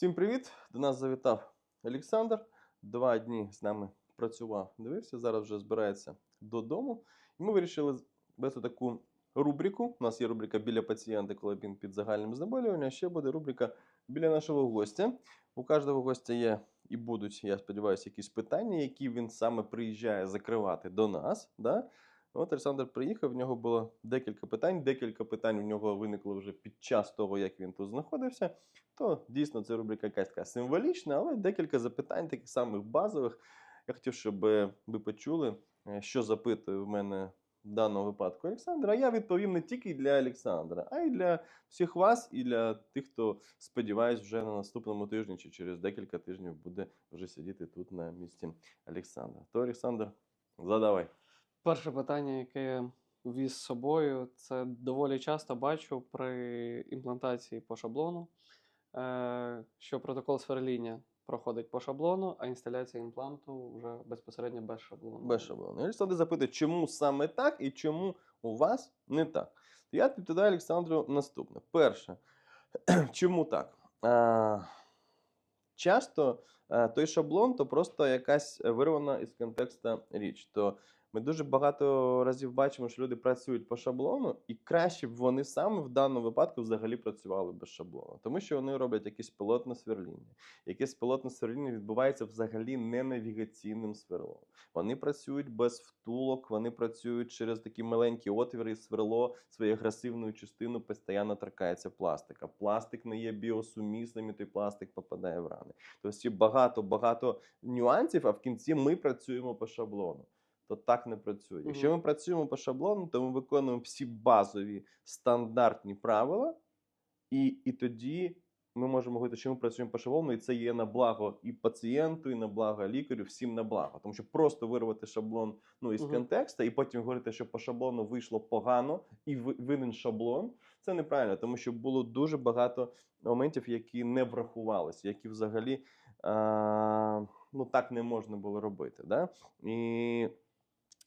Всім привіт! До нас завітав Олександр. Два дні з нами працював, дивився. Зараз вже збирається додому. І ми вирішили вести таку рубрику. У нас є рубрика біля пацієнта, коли він під загальним знеболюванням. Ще буде рубрика біля нашого гостя. У кожного гостя є і будуть, я сподіваюся, якісь питання, які він саме приїжджає закривати до нас. Да? От Олександр приїхав, в нього було декілька питань. Декілька питань в нього виникло вже під час того, як він тут знаходився. То дійсно це рубрика якась така символічна, але декілька запитань, таких самих базових. Я хотів, щоб ви почули, е, що запитує в мене в даному випадку Олександр. А я відповім не тільки для Олександра, а й для всіх вас і для тих, хто сподіваюсь, вже на наступному тижні чи через декілька тижнів буде вже сидіти тут на місці Олександра. То Олександр, задавай. Перше питання, яке я віз з собою, це доволі часто бачу при імплантації по шаблону, е, що протокол сверління проходить по шаблону, а інсталяція імпланту вже безпосередньо без шаблону. Без шаблону. Олександр запитує, чому саме так і чому у вас не так. Я відповідаю Олександру наступне. Перше, чому так? А, часто той шаблон то просто якась вирвана із контексту річ. То ми дуже багато разів бачимо, що люди працюють по шаблону, і краще б вони саме в даному випадку взагалі працювали без шаблону, тому що вони роблять якесь пілотне сверління. Якесь пілотне сверління відбувається взагалі не навігаційним сверлом. Вони працюють без втулок, вони працюють через такі маленькі отвіри, і сверло своєю агресивною частиною постійно торкається пластика. Пластик не є біосумісним, і той пластик попадає в рани. Тобто багато-багато нюансів, а в кінці ми працюємо по шаблону. То так не працює. Якщо ми працюємо по шаблону, то ми виконуємо всі базові стандартні правила, і, і тоді ми можемо говорити, що ми працюємо по шаблону, і це є на благо і пацієнту, і на благо лікарю, всім на благо. Тому що просто вирвати шаблон ну, із Мгм. контексту, і потім говорити, що по шаблону вийшло погано, і ви- винен шаблон, це неправильно, тому що було дуже багато моментів, які не врахувалися, які взагалі а, ну, так не можна було робити. Да? І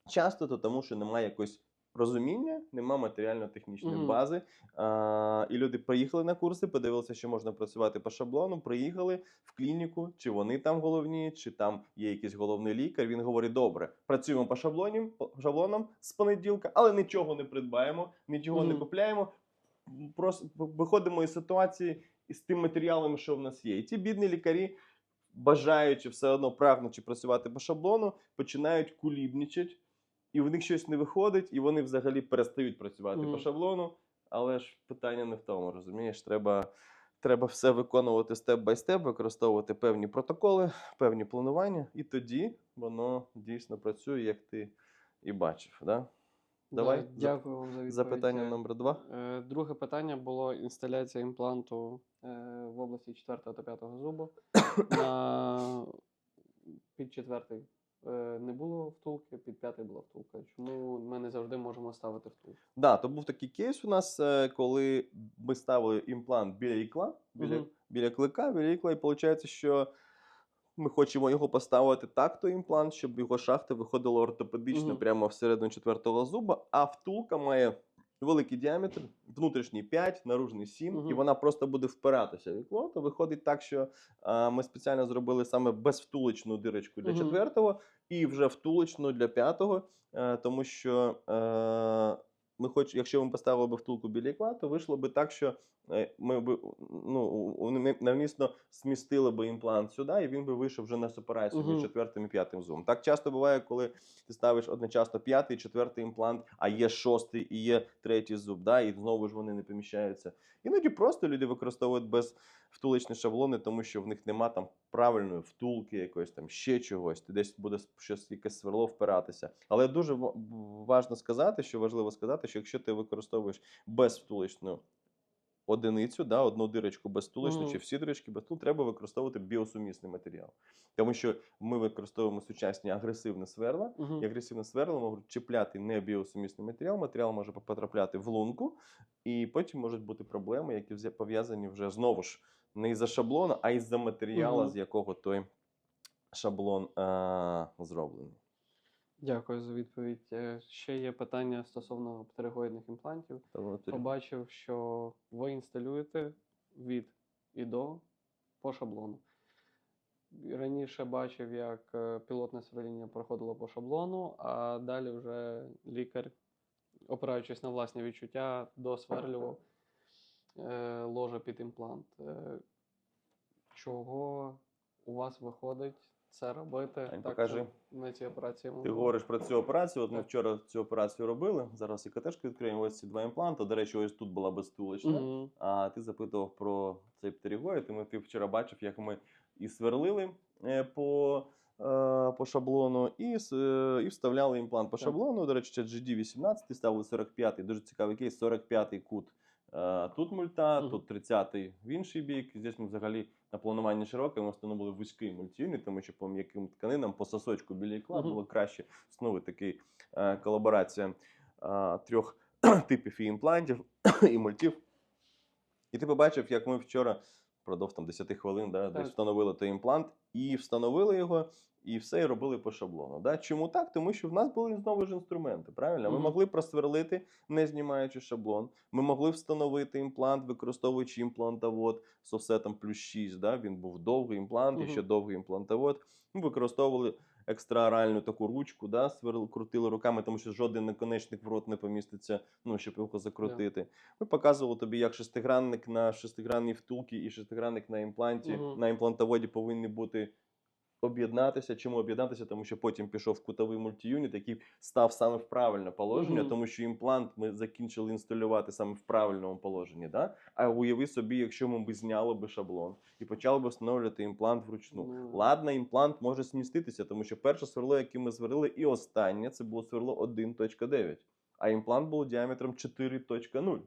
часто то тому, що немає якогось розуміння, немає матеріально-технічної Мгм. бази. А, і люди приїхали на курси, подивилися, що можна працювати по шаблону, приїхали в клініку, чи вони там головні, чи там є якийсь головний лікар. Він говорить: добре, працюємо по шаблоні, по шаблонам з понеділка, але нічого не придбаємо, нічого не купляємо. Просто виходимо із ситуації із тим матеріалом, що в нас є. І ті бідні лікарі, бажаючи все одно прагнучи працювати по шаблону, починають кулібнічати, і в них щось не виходить, і вони взагалі перестають працювати по шаблону. Але ж питання не в тому, розумієш? Треба, треба все виконувати степ бай степ, використовувати певні протоколи, певні планування, і тоді воно дійсно працює, як ти і бачив. Да? Да, Давай, зап- дякую вам за відповідь. Запитання Е, номер два. Е, Друге питання було інсталяція імпланту е, в області 4 та 5 зубу. На... Під четвертий не було втулки, під п'ятий була втулка. Чому ми не завжди можемо ставити втулку? Да, то був такий кейс у нас, е, коли ми ставили імплант біля ікла, біля, угу. біля клика, біля ікла, і виходить, що ми хочемо його поставити так, той імплант, щоб його шахта виходила ортопедично угу. прямо всередину четвертого зуба, а втулка має великий діаметр, внутрішній 5, наружний 7, і вона просто буде впиратися в ікло. То виходить так, що а, ми спеціально зробили саме безвтуличну дирочку для угу. четвертого і вже втуличну для п'ятого, е, тому що е, ми хоч, якщо ми поставили б втулку біля ікла, то вийшло би так, що е, ми б ну, навмісно смістили би імплант сюди, і він би вийшов вже на сепарацію між четвертим і п'ятим зубом. Так часто буває, коли ти ставиш одночасно п'ятий, четвертий імплант, а є шостий і є третій зуб, да, і знову ж вони не поміщаються. Іноді просто люди використовують без втулочні шаблони, тому що в них нема там правильної втулки, якоїсь там ще чогось. Ти десь буде щось якесь сверло впиратися. Але дуже ва- важно сказати, що важливо сказати, що якщо ти використовуєш безвтулочну одиницю, да, одну дирочку безвтулочну, Мгм. чи всі дирочки безвтул, треба використовувати біосумісний матеріал. Тому що ми використовуємо сучасні агресивні сверла, Угу. і агресивне сверло можуть чіпляти не біосумісний матеріал, матеріал може потрапляти в лунку, і потім можуть бути проблеми, які пов'язані вже знову ж не із-за шаблону, а із-за матеріалу, Мгм. з якого той шаблон а, зроблений. Дякую за відповідь. Е, Ще є питання стосовно птеригоїдних імплантів. Побачив, що ви інсталюєте від і до по шаблону. Раніше бачив, як е, пілотне сверління проходило по шаблону, а далі вже лікар, опираючись на власні відчуття, досверлював е, ложе під імплант. Чого у вас виходить це робити? Ань, так, покажи. на цій операції Ти говориш про цю операцію. От ми вчора цю операцію робили. Зараз і катешку відкриємо. Ось ці два імпланти. До речі, ось тут була безстулочна. Мгм. А ти запитував про цей птеригоїд, і ми ти вчора бачив, як ми і сверлили е, по, е, по шаблону, і, е, і вставляли імплант по Так. шаблону. До речі, GD18 ставили 45-й. Дуже цікавий кейс, 45-й кут. Тут мульта, Мгм. тут 30-й в інший бік. Здесь ми взагалі на плануванні широке, ми встановили вузький мультюнit, тому що по м'яким тканинам, по сосочку біля ікла Мгм. було краще знову такий е, колаборація е, трьох типів і імплантів і мультів. І ти побачив, як ми вчора впродовж там 10 хвилин да, десь встановили той імплант, і встановили його, і все і робили по шаблону. Да? Чому так? Тому що в нас були знову ж інструменти. Правильно? Ми Мгм. могли просверлити, не знімаючи шаблон. Ми могли встановити імплант, використовуючи імплантовод з офсетом плюс 6. Да? Він був довгий імплант, і ще довгий імплантовод. Ми використовували екстраоральну таку ручку, да? сверли, крутили руками, тому що жоден наконечник в рот не поміститься, ну, щоб його закрутити. Ми показували тобі, як шестигранник на шестигранній втулці і шестигранник на імпланті, Мгм. на імплантоводі повинні бути об'єднатися. Чому об'єднатися? Тому що потім пішов кутовий мультіюніт, який став саме в правильне положення, Мгм. тому що імплант ми закінчили інсталювати саме в правильному положенні. Да? А уяви собі, якщо ми б зняли би шаблон і почали б встановлювати імплант вручну. Ну, Ладно, імплант може зміститися, тому що перше сверло, яке ми зварили, і останнє це було сверло 1.9, а імплант був діаметром 4.0.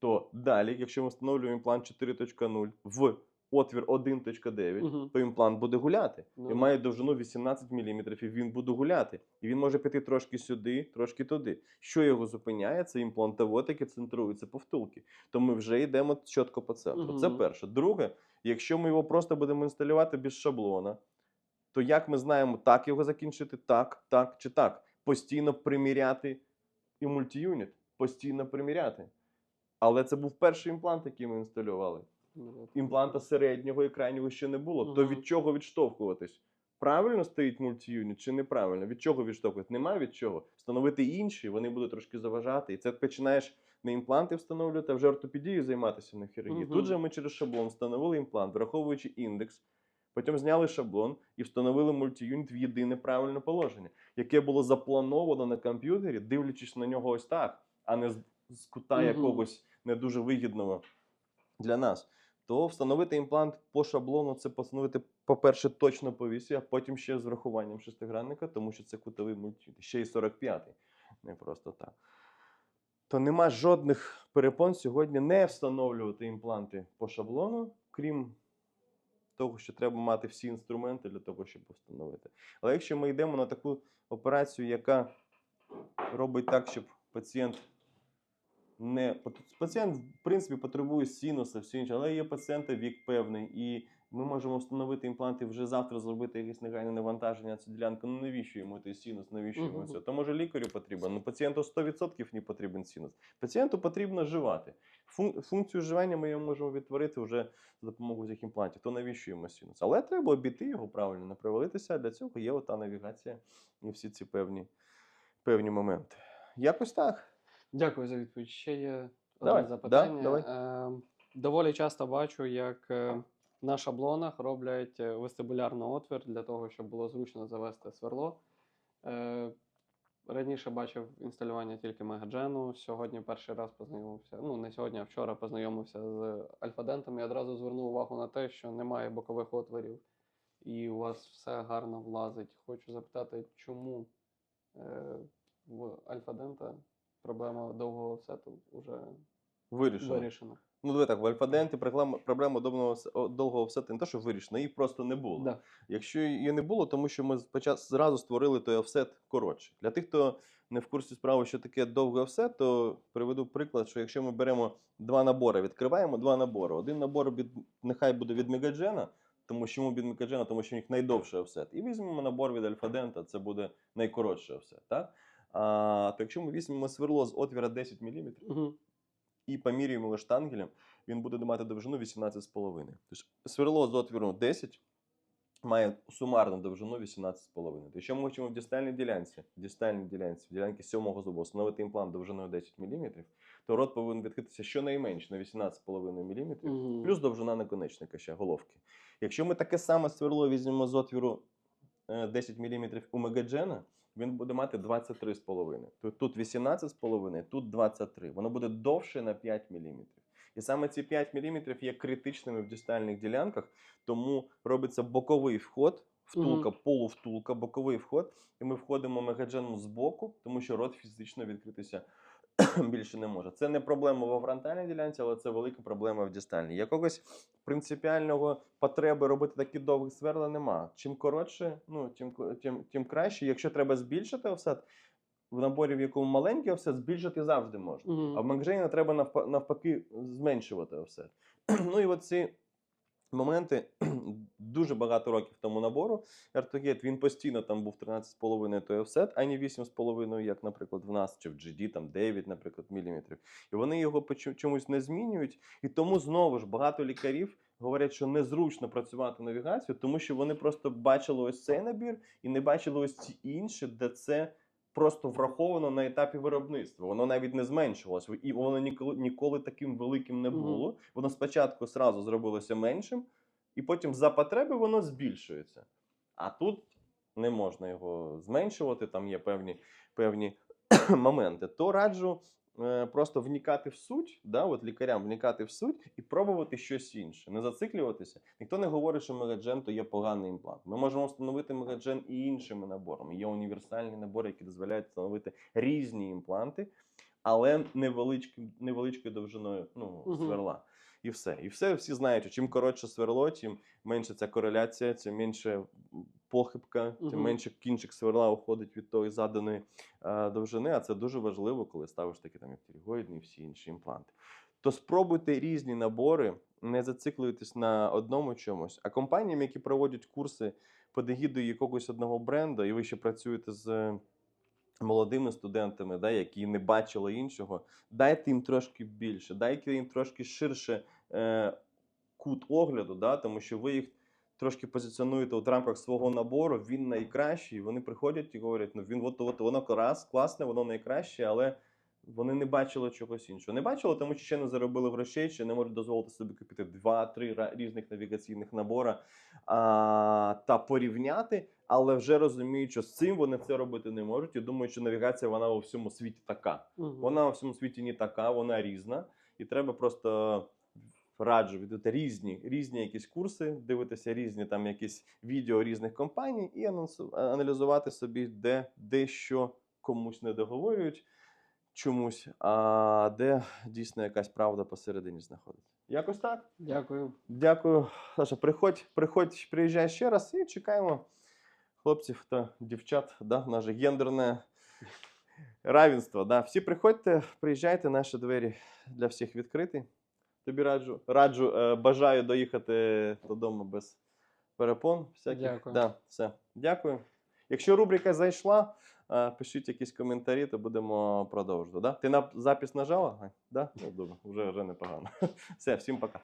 То далі, якщо ми встановлюємо імплант 4.0 в отвір 1.9, Мгм. то імплант буде гуляти. Ну, Він має довжину 18 мм, і він буде гуляти. І він може піти трошки сюди, трошки туди. Що його зупиняє, це імплантовод, який центрується по втулки. То ми вже йдемо чітко по центру. Це перше. Друге, якщо ми його просто будемо інсталювати без шаблона, то як ми знаємо, так його закінчити, так, так чи так. Постійно приміряти і мультіюніт, постійно приміряти. Але це був перший імплант, який ми інсталювали ну, імпланта середнього і крайнього ще не було, то від чого відштовхуватись? Правильно стоїть мультіюніт чи неправильно? Від чого відштовхуватись? Немає від чого. Встановити інші, вони будуть трошки заважати. І це починаєш не імпланти встановлювати, а вже ортопедією займатися на хірургії. Тут же ми через шаблон встановили імплант, враховуючи індекс. Потім зняли шаблон і встановили мультіюніт в єдине правильне положення, яке було заплановано на комп'ютері, дивлячись на нього ось так, а не з, кута Мгм. якогось не дуже вигідного для нас. То встановити імплант по шаблону це постановити, по-перше, точно по вісі, а потім ще з врахуванням шестигранника, тому що це кутовий мультіюніт. Ще й 45-й. Не просто так. То нема жодних перепон сьогодні не встановлювати імпланти по шаблону, крім того, що треба мати всі інструменти для того, щоб встановити. Але якщо ми йдемо на таку операцію, яка робить так, щоб пацієнт не пацієнт, в принципі, потребує синуса, все інше, але є пацієнта вік певний, і ми можемо встановити імпланти вже завтра, зробити якесь негайне навантаження на цю ділянку. Ну навіщо йому той синус, навіщо йому це? То може лікарю потрібен, ну пацієнту 100% не потрібен синус. Пацієнту потрібно живати. Функцію живання ми його можемо відтворити вже за допомогою цих імплантів. То навіщо йому синус? Але треба обійти його правильно, не провалитися. Для цього є ота навігація і всі ці певні, певні моменти. Якось так. Дякую за відповідь. Ще є одне Давай, да, запитання. давай. Е, доволі часто бачу, як е, на шаблонах роблять е, вестибулярний отвір для того, щоб було зручно завести сверло. Е, раніше бачив інсталювання тільки мегаджену. Сьогодні перший раз познайомився. Ну, не сьогодні, а вчора познайомився з альфа-дентом і одразу звернув увагу на те, що немає бокових отворів, і у вас все гарно влазить. Хочу запитати, чому е, в альфа-дента проблема довгого офсету вже Вирішено. вирішена. Ну, давай так, в альфа-денті проблема, довгого, довгого офсету не те, що вирішена, її просто не було. Да. Якщо її не було, тому що ми зразу створили той офсет коротше. Для тих, хто не в курсі справи, що таке довгий офсет, то приведу приклад, що якщо ми беремо два набори, відкриваємо два набори. Один набор від, нехай буде від Мегаджена, тому що від Мегаджена, тому що в них найдовший офсет. І візьмемо набор від Альфа-Дента, це буде найкоротший офсет. Так? А, то якщо ми візьмемо сверло з отвіра 10 мм, Угу. і поміряємо його штангелем, він буде мати довжину 18,5. Тобто сверло з отвіром 10 має сумарну довжину 18,5. Тобто, якщо ми хочемо в дистальній ділянці, в дистальній ділянці, в ділянці сьомого зубу встановити імплант довжиною 10 мм, то рот повинен відкритися щонайменше на 18,5 мм, плюс довжина наконечника ще головки. Якщо ми таке саме сверло візьмемо з отвіру е, 10 мм у мегаджена, він буде мати 23,5. Тут, тут 18,5, тут 23. Воно буде довше на 5 мм. І саме ці 5 мм є критичними в дистальних ділянках, тому робиться боковий вход, втулка, полувтулка, боковий вход, і ми входимо мегадженом з боку, тому що рот фізично відкритися більше не може. Це не проблема в фронтальній ділянці, але це велика проблема в дистальній. Якогось принципіального потреби робити такі довгі сверла нема. Чим коротше, ну тим, тим, тим краще. Якщо треба збільшити офсет, в наборі, в якому маленький офсет, збільшити завжди можна. Мгм. А в Макджейна треба навпа- навпаки зменшувати офсет. ну і от ці моменти дуже багато років тому набору. Ертогет він постійно там був 13,5 той офсет, а не 8,5, як, наприклад, в нас чи в GD, там 9, наприклад, міліметрів. І вони його чомусь не змінюють. І тому знову ж багато лікарів. Говорять, що незручно працювати навігацію, тому що вони просто бачили ось цей набір і не бачили ось ці інші, де це просто враховано на етапі виробництва. Воно навіть не зменшилось, і воно ніколи, ніколи таким великим не було. Воно спочатку зразу зробилося меншим, і потім за потреби воно збільшується. А тут не можна його зменшувати, там є певні, певні моменти. То раджу е, просто вникати в суть, да, от лікарям вникати в суть і пробувати щось інше, не зациклюватися. Ніхто не говорить, що мегаджен то є поганий імплант. Ми можемо встановити мегаджен і іншими наборами. Є універсальні набори, які дозволяють встановити різні імпланти, але невеличким, невеличкою довжиною ну, сверла. І все. І все всі знають, що чим коротше сверло, тим менше ця кореляція, тим менше похибка, тим Мгм. менше кінчик сверла уходить від тої заданої е, довжини. А це дуже важливо, коли ставиш такі там як тірігоїдні і всі інші імпланти. То спробуйте різні набори, не зациклюйтесь на одному чомусь. А компаніям, які проводять курси під егідою якогось одного бренду, і ви ще працюєте з молодими студентами, да, які не бачили іншого, дайте їм трошки більше, дайте їм трошки ширше е, кут огляду, да, тому що ви їх трошки позиціонуєте в рамках свого набору, він найкращий. Вони приходять і говорять, ну він от, от воно клас, класне, воно найкраще, але вони не бачили чогось іншого. Не бачили, тому що ще не заробили грошей, ще не можуть дозволити собі купити два-три ра- різних навігаційних набора а, та порівняти, але вже розуміють, що з цим вони це робити не можуть. І думають, що навігація вона у всьому світі така. Мгм. Вона у всьому світі не така, вона різна, і треба просто раджу віддати різні, різні якісь курси, дивитися різні там якісь відео різних компаній і аналізувати собі, де, де що комусь не договорюють чомусь, а де дійсно якась правда посередині знаходиться. Якось так. Дякую. Дякую, Саша. Приходь, приходь, приїжджай ще раз і чекаємо хлопців та дівчат, да, наше гендерне равенство. Да. Всі приходьте, приїжджайте, наші двері для всіх відкриті. Тобі раджу, раджу е, бажаю доїхати додому без перепон. Всяких. Дякую. Да, все. Дякую. Якщо рубрика зайшла, е, пишіть якісь коментарі, то будемо продовжувати. Да? Ти на запис нажала? Да? Ну, добре, вже, вже непогано. Все, всім пока.